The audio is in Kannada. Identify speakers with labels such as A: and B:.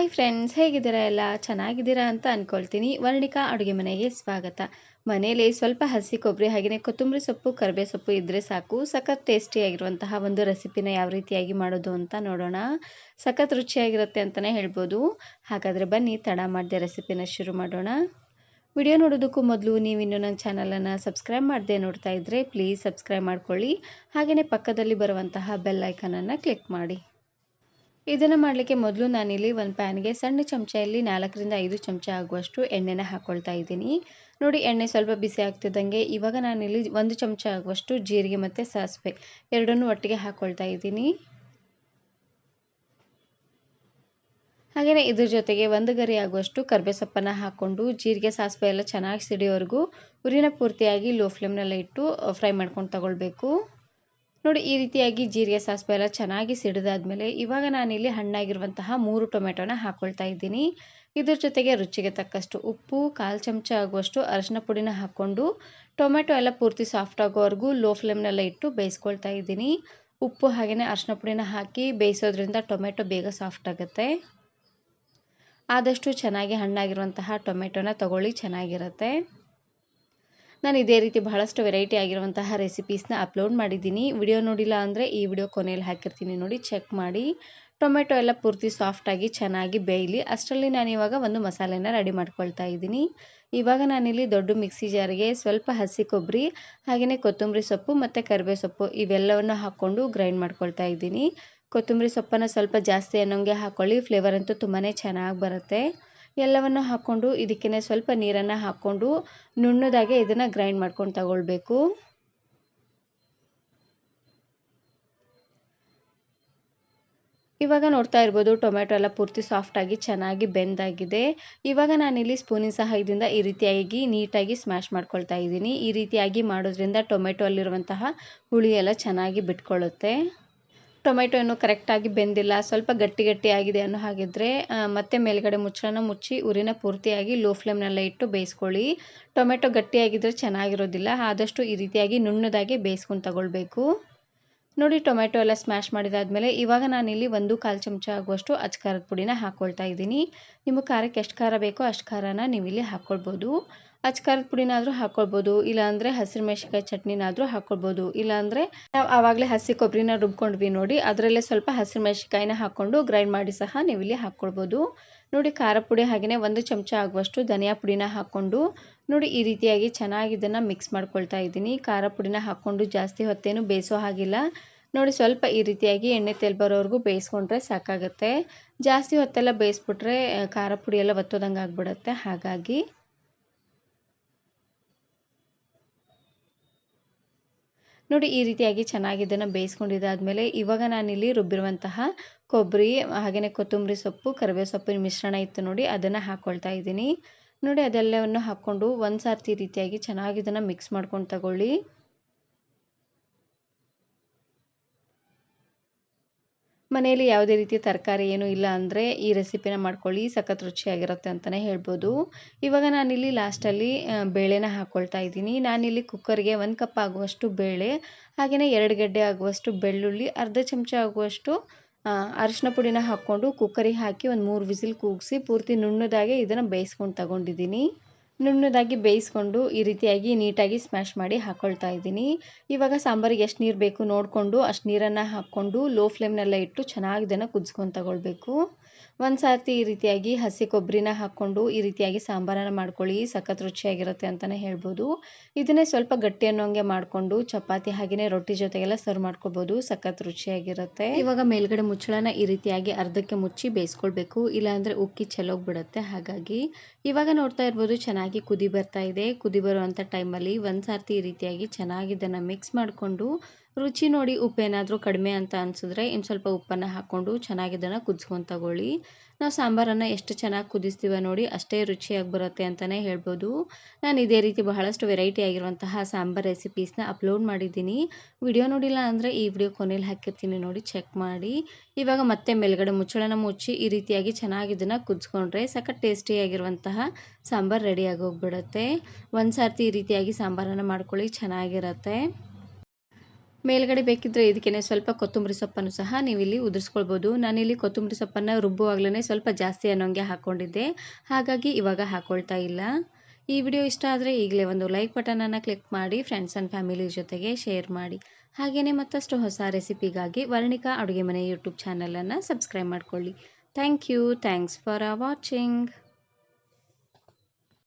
A: ಹಾಯ್ ಫ್ರೆಂಡ್ಸ್ ಹೇಗಿದ್ದೀರಾ ಎಲ್ಲ? ಚೆನ್ನಾಗಿದ್ದೀರಾ ಅಂತ ಅಂದ್ಕೊಳ್ತೀನಿ ವರ್ಣಿಕಾ ಅಡುಗೆ ಮನೆಗೆ ಸ್ವಾಗತ. ಮನೆಯಲ್ಲಿ ಸ್ವಲ್ಪ ಹಸಿ ಕೊಬ್ಬರಿ ಹಾಗೆಯೇ ಕೊತ್ತಂಬರಿ ಸೊಪ್ಪು ಕರಿಬೇ ಸೊಪ್ಪು ಇದ್ದರೆ ಸಾಕು. ಸಖತ್ ಟೇಸ್ಟಿಯಾಗಿರುವಂತಹ ಒಂದು ರೆಸಿಪಿನ ಯಾವ ರೀತಿಯಾಗಿ ಮಾಡೋದು ಅಂತ ನೋಡೋಣ. ಸಖತ್ ರುಚಿಯಾಗಿರುತ್ತೆ ಅಂತಲೇ ಹೇಳ್ಬೋದು. ಹಾಗಾದರೆ ಬನ್ನಿ, ತಡ ಮಾಡಿದೆ ರೆಸಿಪಿನ ಶುರು ಮಾಡೋಣ. ವಿಡಿಯೋ ನೋಡೋದಕ್ಕೂ ಮೊದಲು ನೀವಿನ್ನೂ ನನ್ನ ಚಾನಲನ್ನು ಸಬ್ಸ್ಕ್ರೈಬ್ ಮಾಡದೆ ನೋಡ್ತಾ ಇದ್ದರೆ ಪ್ಲೀಸ್ ಸಬ್ಸ್ಕ್ರೈಬ್ ಮಾಡ್ಕೊಳ್ಳಿ. ಹಾಗೆಯೇ ಪಕ್ಕದಲ್ಲಿ ಬರುವಂತಹ ಬೆಲ್ ಐಕನನ್ನು ಕ್ಲಿಕ್ ಮಾಡಿ. ಇದನ್ನು ಮಾಡಲಿಕ್ಕೆ ಮೊದಲು ನಾನಿಲ್ಲಿ ಒಂದು ಪ್ಯಾನ್ಗೆ ಸಣ್ಣ ಚಮಚದಲ್ಲಿ ನಾಲ್ಕರಿಂದ ಐದು ಚಮಚ ಆಗುವಷ್ಟು ಎಣ್ಣೆನ ಹಾಕ್ಕೊಳ್ತಾ ಇದ್ದೀನಿ. ನೋಡಿ, ಎಣ್ಣೆ ಸ್ವಲ್ಪ ಬಿಸಿ ಆಗ್ತಿದ್ದಂಗೆ ಇವಾಗ ನಾನಿಲ್ಲಿ ಒಂದು ಚಮಚ ಆಗುವಷ್ಟು ಜೀರಿಗೆ ಮತ್ತು ಸಾಸಿವೆ ಎರಡನ್ನೂ ಒಟ್ಟಿಗೆ ಹಾಕ್ಕೊಳ್ತಾ ಇದ್ದೀನಿ. ಹಾಗೆಯೇ ಇದ್ರ ಜೊತೆಗೆ ಒಂದು ಗರಿ ಆಗುವಷ್ಟು ಕರ್ಬೇ ಸೊಪ್ಪನ್ನು ಹಾಕ್ಕೊಂಡು ಜೀರಿಗೆ, ಸಾಸಿವೆ ಎಲ್ಲ ಚೆನ್ನಾಗಿ ಸಿಡಿಯೋವರೆಗೂ, ಉರಿನ ಪೂರ್ತಿಯಾಗಿ ಲೋ ಫ್ಲೇಮ್ನಲ್ಲೇ ಇಟ್ಟು ಫ್ರೈ ಮಾಡ್ಕೊಂಡು ತಗೊಳ್ಬೇಕು. ನೋಡಿ, ಈ ರೀತಿಯಾಗಿ ಜೀರಿಗೆ ಸಾಸಿವೆ ಎಲ್ಲ ಚೆನ್ನಾಗಿ ಸಿಡಿದಾದ್ಮೇಲೆ ಇವಾಗ ನಾನಿಲ್ಲಿ ಹಣ್ಣಾಗಿರುವಂತಹ ಮೂರು ಟೊಮೆಟೊನ ಹಾಕ್ಕೊಳ್ತಾ ಇದ್ದೀನಿ. ಇದ್ರ ಜೊತೆಗೆ ರುಚಿಗೆ ತಕ್ಕಷ್ಟು ಉಪ್ಪು, ಕಾಲು ಚಮಚ ಆಗುವಷ್ಟು ಅರಶಿನ ಪುಡಿನ ಹಾಕ್ಕೊಂಡು ಟೊಮೆಟೊ ಎಲ್ಲ ಪೂರ್ತಿ ಸಾಫ್ಟ್ ಆಗೋವರೆಗೂ ಲೋ ಫ್ಲೇಮ್ನೆಲ್ಲ ಇಟ್ಟು ಬೇಯಿಸ್ಕೊಳ್ತಾ ಇದ್ದೀನಿ. ಉಪ್ಪು ಹಾಗೆಯೇ ಅರಶಿನ ಪುಡಿನ ಹಾಕಿ ಬೇಯಿಸೋದ್ರಿಂದ ಟೊಮೆಟೊ ಬೇಗ ಸಾಫ್ಟ್ ಆಗುತ್ತೆ. ಆದಷ್ಟು ಚೆನ್ನಾಗಿ ಹಣ್ಣಾಗಿರುವಂತಹ ಟೊಮೆಟೊನ ತಗೊಳ್ಳಿ, ಚೆನ್ನಾಗಿರುತ್ತೆ. ನಾನು ಇದೇ ರೀತಿ ಬಹಳಷ್ಟು ವೆರೈಟಿ ಆಗಿರುವಂತಹ ರೆಸಿಪೀಸ್ನ ಅಪ್ಲೋಡ್ ಮಾಡಿದ್ದೀನಿ. ವಿಡಿಯೋ ನೋಡಿಲ್ಲ ಅಂದರೆ ಈ ವಿಡಿಯೋ ಕೊನೆಯಲ್ಲಿ ಹಾಕಿರ್ತೀನಿ ನೋಡಿ ಚೆಕ್ ಮಾಡಿ. ಟೊಮೆಟೊ ಎಲ್ಲ ಪೂರ್ತಿ ಸಾಫ್ಟಾಗಿ ಚೆನ್ನಾಗಿ ಬೇಯಲಿ. ಅಷ್ಟರಲ್ಲಿ ನಾನು ಇವಾಗ ಒಂದು ಮಸಾಲೆನ ರೆಡಿ ಮಾಡ್ಕೊಳ್ತಾ ಇದ್ದೀನಿ. ಇವಾಗ ನಾನಿಲ್ಲಿ ದೊಡ್ಡ ಮಿಕ್ಸಿ ಜಾರಿಗೆ ಸ್ವಲ್ಪ ಹಸಿ ಕೊಬ್ಬರಿ ಹಾಗೆಯೇ ಕೊತ್ತಂಬರಿ ಸೊಪ್ಪು ಮತ್ತು ಕರಿಬೇ ಸೊಪ್ಪು ಇವೆಲ್ಲವನ್ನು ಹಾಕ್ಕೊಂಡು ಗ್ರೈಂಡ್ ಮಾಡ್ಕೊಳ್ತಾ ಇದ್ದೀನಿ. ಕೊತ್ತಂಬರಿ ಸೊಪ್ಪನ್ನು ಸ್ವಲ್ಪ ಜಾಸ್ತಿ ಅನ್ನೋಂಗೆ ಹಾಕ್ಕೊಳ್ಳಿ ಫ್ಲೇವರ್ ಅಂತೂ ತುಂಬಾ ಚೆನ್ನಾಗಿ ಬರುತ್ತೆ. ಎಲ್ಲವನ್ನು ಹಾಕ್ಕೊಂಡು ಇದಕ್ಕೇ ಸ್ವಲ್ಪ ನೀರನ್ನು ಹಾಕ್ಕೊಂಡು ನುಣ್ಣದಾಗೆ ಇದನ್ನು ಗ್ರೈಂಡ್ ಮಾಡ್ಕೊಂಡು ತಗೊಳ್ಬೇಕು. ಇವಾಗ ನೋಡ್ತಾ ಇರ್ಬೋದು ಟೊಮೆಟೊ ಎಲ್ಲ ಪೂರ್ತಿ ಸಾಫ್ಟಾಗಿ ಚೆನ್ನಾಗಿ ಬೆಂದಾಗಿದೆ ಇವಾಗ ನಾನಿಲ್ಲಿ ಸ್ಪೂನಿನ ಸಹಾಯದಿಂದ ಈ ರೀತಿಯಾಗಿ ನೀಟಾಗಿ ಸ್ಮ್ಯಾಶ್ ಮಾಡ್ಕೊಳ್ತಾ ಇದ್ದೀನಿ. ಈ ರೀತಿಯಾಗಿ ಮಾಡೋದ್ರಿಂದ ಟೊಮೆಟೊ ಅಲ್ಲಿರುವಂತಹ ಹುಳಿ ಎಲ್ಲ ಚೆನ್ನಾಗಿ ಬಿಟ್ಕೊಳ್ಳುತ್ತೆ. ಟೊಮೆಟೊ ಇನ್ನೂ ಕರೆಕ್ಟಾಗಿ ಬೆಂದಿಲ್ಲ. ಸ್ವಲ್ಪ ಗಟ್ಟಿ ಗಟ್ಟಿ ಆಗಿದೆ ಅನ್ನೋ ಹಾಗಿದ್ರೆ ಮತ್ತೆ ಮೇಲ್ಗಡೆ ಮುಚ್ಚಳನ ಮುಚ್ಚಿ ಉರಿನ ಪೂರ್ತಿಯಾಗಿ ಲೋ ಫ್ಲೇಮ್ನಲ್ಲೇ ಇಟ್ಟು ಬೇಯಿಸ್ಕೊಳ್ಳಿ. ಟೊಮೆಟೊ ಗಟ್ಟಿಯಾಗಿದ್ದರೆ ಚೆನ್ನಾಗಿರೋದಿಲ್ಲ. ಆದಷ್ಟು ಈ ರೀತಿಯಾಗಿ ನುಣ್ಣದಾಗಿ ಬೇಯಿಸ್ಕೊಂಡು ತಗೊಳ್ಬೇಕು. ನೋಡಿ, ಟೊಮೆಟೊ ಎಲ್ಲ ಸ್ಮ್ಯಾಶ್ ಮಾಡಿದಾದ್ಮೇಲೆ ಇವಾಗ ನಾನಿಲ್ಲಿ ಒಂದು ಕಾಲು ಚಮಚ ಆಗುವಷ್ಟು ಅಚ್ಕಾರದ ಪುಡಿನ ಹಾಕ್ಕೊಳ್ತಾ ಇದ್ದೀನಿ. ನಿಮಗೆ ಖಾರಕ್ಕೆ ಎಷ್ಟು ಖಾರ ಬೇಕೋ ಅಷ್ಟು ಖಾರನ ನೀವು ಇಲ್ಲಿ ಹಾಕ್ಕೊಳ್ಬೋದು ಅಚ್ಕಾರದ ಪುಡಿನಾದರೂ ಹಾಕ್ಕೊಳ್ಬೋದು ಇಲ್ಲಾಂದರೆ ಹಸಿರು ಮೆಣಸಿನ್ಕಾಯಿ ಚಟ್ನಿನಾದರೂ ಹಾಕ್ಕೊಳ್ಬೋದು ಇಲ್ಲಾಂದರೆ ನಾವು ಆವಾಗಲೇ ಹಸಿ ಕೊಬ್ಬರಿನ ರುಬ್ಕೊಂಡ್ವಿ ನೋಡಿ, ಅದರಲ್ಲೇ ಸ್ವಲ್ಪ ಹಸಿರು ಮೆಣಸಿನ್ಕಾಯಿನ ಹಾಕ್ಕೊಂಡು ಗ್ರೈಂಡ್ ಮಾಡಿ ಸಹ ನೀವಿಲ್ಲಿ ಹಾಕ್ಕೊಳ್ಬೋದು ನೋಡಿ ಖಾರ ಪುಡಿ ಹಾಗೆಯೇ ಒಂದು ಚಮಚ ಆಗುವಷ್ಟು ಧನಿಯಾ ಪುಡಿನ ಹಾಕ್ಕೊಂಡು ನೋಡಿ ಈ ರೀತಿಯಾಗಿ ಚೆನ್ನಾಗಿ ಇದನ್ನು ಮಿಕ್ಸ್ ಮಾಡ್ಕೊಳ್ತಾ ಇದ್ದೀನಿ. ಖಾರ ಪುಡಿನ ಹಾಕ್ಕೊಂಡು ಜಾಸ್ತಿ ಹೊತ್ತೇನು ಬೇಯಿಸೋ ಹಾಗಿಲ್ಲ. ನೋಡಿ ಸ್ವಲ್ಪ ಈ ರೀತಿಯಾಗಿ ಎಣ್ಣೆ ತೆಲ್ ಬರೋವರೆಗೂ ಬೇಯಿಸ್ಕೊಂಡ್ರೆ ಸಾಕಾಗುತ್ತೆ. ಜಾಸ್ತಿ ಹೊತ್ತೆಲ್ಲ ಬೇಯಿಸ್ಬಿಟ್ರೆ, ಖಾರ ಪುಡಿ ಎಲ್ಲ ಒತ್ತೋದಂಗೆ ಆಗಿಬಿಡುತ್ತೆ ಹಾಗಾಗಿ ನೋಡಿ, ಈ ರೀತಿಯಾಗಿ ಚೆನ್ನಾಗಿ ಇದನ್ನು ಬೇಯಿಸ್ಕೊಂಡಿದ್ದಾದಮೇಲೆ ಇವಾಗ ನಾನಿಲ್ಲಿ ರುಬ್ಬಿರುವಂತಹ ಕೊಬ್ಬರಿ ಹಾಗೆಯೇ ಕೊತ್ತಂಬರಿ ಸೊಪ್ಪು, ಕರಿಬೇವು ಸೊಪ್ಪಿನ ಮಿಶ್ರಣ ಇತ್ತು ನೋಡಿ, ಅದನ್ನು ಹಾಕ್ಕೊಳ್ತಾ ಇದ್ದೀನಿ. ನೋಡಿ, ಅದೆಲ್ಲವನ್ನು ಹಾಕ್ಕೊಂಡು ಒಂದು ಸಾರ್ತಿ ರೀತಿಯಾಗಿ ಚೆನ್ನಾಗಿ ಇದನ್ನು ಮಿಕ್ಸ್ ಮಾಡ್ಕೊಂಡು ತಗೊಳ್ಳಿ. ಮನೆಯಲ್ಲಿ ಯಾವುದೇ ರೀತಿಯ ತರಕಾರಿ ಏನೂ ಇಲ್ಲ ಅಂದರೆ ಈ ರೆಸಿಪಿನ ಮಾಡ್ಕೊಳ್ಳಿ, ಸಖತ್ ರುಚಿಯಾಗಿರುತ್ತೆ ಅಂತಲೇ ಹೇಳ್ಬೋದು. ಇವಾಗ ನಾನಿಲ್ಲಿ ಲಾಸ್ಟಲ್ಲಿ ಬೇಳೆನ ಹಾಕ್ಕೊಳ್ತಾ ಇದ್ದೀನಿ. ನಾನಿಲ್ಲಿ ಕುಕ್ಕರ್ಗೆ ಒಂದು ಕಪ್ ಆಗುವಷ್ಟು ಬೇಳೆ ಹಾಗೆಯೇ ಎರಡು ಗಡ್ಡೆ ಆಗುವಷ್ಟು ಬೆಳ್ಳುಳ್ಳಿ, ಅರ್ಧ ಚಮಚ ಆಗುವಷ್ಟು ಅರಿಶಿನ ಪುಡಿನ ಹಾಕ್ಕೊಂಡು ಕುಕ್ಕರಿಗೆ ಹಾಕಿ ಒಂದು ಮೂರು ವಿಸಿಲ್ ಕೂಗಿಸಿ ಪೂರ್ತಿ ನುಣ್ಣದಾಗೆ ಇದನ್ನು ಬೇಯಿಸ್ಕೊಂಡು ತಗೊಂಡಿದ್ದೀನಿ. ನುಣ್ಣದಾಗಿ ಬೇಯಿಸ್ಕೊಂಡು ಈ ರೀತಿಯಾಗಿ ನೀಟಾಗಿ ಸ್ಮ್ಯಾಶ್ ಮಾಡಿ ಹಾಕ್ಕೊಳ್ತಾ ಇದ್ದೀನಿ. ಇವಾಗ ಸಾಂಬಾರಿಗೆ ಎಷ್ಟು ನೀರು ಬೇಕು ನೋಡಿಕೊಂಡು ಅಷ್ಟು ನೀರನ್ನು ಹಾಕ್ಕೊಂಡು ಲೋ ಫ್ಲೇಮ್ನೆಲ್ಲ ಇಟ್ಟು ಚೆನ್ನಾಗಿ ಇದನ್ನು ಕುದಿಸ್ಕೊಂಡು ತಗೊಳ್ಬೇಕು. ಒಂದು ಸರ್ತಿ ಈ ರೀತಿಯಾಗಿ ಹಸಿ ಕೊಬ್ಬರಿನ ಹಾಕ್ಕೊಂಡು ಈ ರೀತಿಯಾಗಿ ಸಾಂಬಾರನ್ನು ಮಾಡ್ಕೊಳ್ಳಿ, ಸಖತ್ ರುಚಿಯಾಗಿರುತ್ತೆ ಅಂತಲೇ ಹೇಳ್ಬೋದು. ಇದನ್ನೇ ಸ್ವಲ್ಪ ಗಟ್ಟಿ ಅನ್ನೋಂಗೆ ಮಾಡಿಕೊಂಡು ಚಪಾತಿ ಹಾಗೆಯೇ ರೊಟ್ಟಿ ಜೊತೆಗೆಲ್ಲ ಸರ್ವ್ ಮಾಡ್ಕೊಬೋದು ಸಖತ್ ರುಚಿಯಾಗಿರುತ್ತೆ. ಇವಾಗ ಮೇಲ್ಗಡೆ ಮುಚ್ಚಳನ ಈ ರೀತಿಯಾಗಿ ಅರ್ಧಕ್ಕೆ ಮುಚ್ಚಿ ಬೇಯಿಸ್ಕೊಳ್ಬೇಕು, ಇಲ್ಲಾಂದರೆ ಉಕ್ಕಿ ಚೆಲ್ಲೋಗ್ಬಿಡುತ್ತೆ ಹಾಗಾಗಿ. ಇವಾಗ ನೋಡ್ತಾ ಇರ್ಬೋದು ಚೆನ್ನಾಗಿ ಕುದಿ ಬರ್ತಾ ಇದೆ. ಕುದಿ ಬರುವಂಥ ಟೈಮಲ್ಲಿ ಒಂದು ಸರ್ತಿ ಈ ರೀತಿಯಾಗಿ ಚೆನ್ನಾಗಿ ಇದನ್ನು ಮಿಕ್ಸ್ ಮಾಡಿಕೊಂಡು ರುಚಿ ನೋಡಿ ಉಪ್ಪೇನಾದರೂ ಕಡಿಮೆ ಅಂತ ಅನಿಸಿದ್ರೆ ಇನ್ನು ಸ್ವಲ್ಪ ಉಪ್ಪನ್ನು ಹಾಕ್ಕೊಂಡು ಚೆನ್ನಾಗಿ ಇದನ್ನು ಕುದಿಸ್ಕೊಂಡು ತಗೊಳ್ಳಿ. ನಾವು ಸಾಂಬಾರನ್ನು ಎಷ್ಟು ಚೆನ್ನಾಗಿ ಕುದಿಸ್ತೀವ ನೋಡಿ ಅಷ್ಟೇ ರುಚಿಯಾಗಿ ಬರುತ್ತೆ ಅಂತಲೇ ಹೇಳ್ಬೋದು. ನಾನು ಇದೇ ರೀತಿ ಬಹಳಷ್ಟು ವೆರೈಟಿ ಆಗಿರುವಂತಹ ಸಾಂಬಾರ್ ರೆಸಿಪೀಸ್ನ ಅಪ್ಲೋಡ್ ಮಾಡಿದ್ದೀನಿ. ವಿಡಿಯೋ ನೋಡಿಲ್ಲ ಅಂದರೆ ಈ ವಿಡಿಯೋ ಕೊನೆಯಲ್ಲಿ ಹಾಕಿರ್ತೀನಿ ನೋಡಿ ಚೆಕ್ ಮಾಡಿ. ಇವಾಗ ಮತ್ತೆ ಮೇಲ್ಗಡೆ ಮುಚ್ಚಳನ ಮುಚ್ಚಿ ಈ ರೀತಿಯಾಗಿ ಚೆನ್ನಾಗಿ ಇದನ್ನು ಕುದಿಸ್ಕೊಂಡ್ರೆ ಸಖತ್ ಟೇಸ್ಟಿಯಾಗಿರುವಂತಹ ಸಾಂಬಾರು ರೆಡಿಯಾಗಿ ಹೋಗ್ಬಿಡುತ್ತೆ ಒಂದು ಸರ್ತಿ ಈ ರೀತಿಯಾಗಿ ಸಾಂಬಾರನ್ನು ಮಾಡ್ಕೊಳ್ಳಿ ಚೆನ್ನಾಗಿರುತ್ತೆ. ಮೇಲ್ಗಡೆ ಬೇಕಿದ್ದರೆ ಇದಕ್ಕೆ ಸ್ವಲ್ಪ ಕೊತ್ತಂಬರಿ ಸೊಪ್ಪನ್ನು ಸಹ ನೀವು ಇಲ್ಲಿ ಉದುರಿಸ್ಕೊಳ್ಬೋದು. ನಾನಿಲ್ಲಿ ಕೊತ್ತಂಬರಿ ಸೊಪ್ಪನ್ನು ರುಬ್ಬುವಾಗಲೇ ಸ್ವಲ್ಪ ಜಾಸ್ತಿ ಅನ್ನೋಂಗೆ ಹಾಕ್ಕೊಂಡಿದ್ದೆ ಹಾಗಾಗಿ ಇವಾಗ ಹಾಕ್ಕೊಳ್ತಾ ಇಲ್ಲ. ಈ ವಿಡಿಯೋ ಇಷ್ಟ ಆದರೆ ಈಗಲೇ ಒಂದು ಲೈಕ್ ಬಟನನ್ನು ಕ್ಲಿಕ್ ಮಾಡಿ, ಫ್ರೆಂಡ್ಸ್ ಆ್ಯಂಡ್ ಫ್ಯಾಮಿಲಿ ಜೊತೆಗೆ ಶೇರ್ ಮಾಡಿ. ಹಾಗೆಯೇ ಮತ್ತಷ್ಟು ಹೊಸ ರೆಸಿಪಿಗಾಗಿ ವರ್ಣಿಕಾ ಅಡುಗೆ ಮನೆ ಯೂಟ್ಯೂಬ್ ಚಾನಲನ್ನು ಸಬ್ಸ್ಕ್ರೈಬ್ ಮಾಡ್ಕೊಳ್ಳಿ. Thank you. Thanks for watching.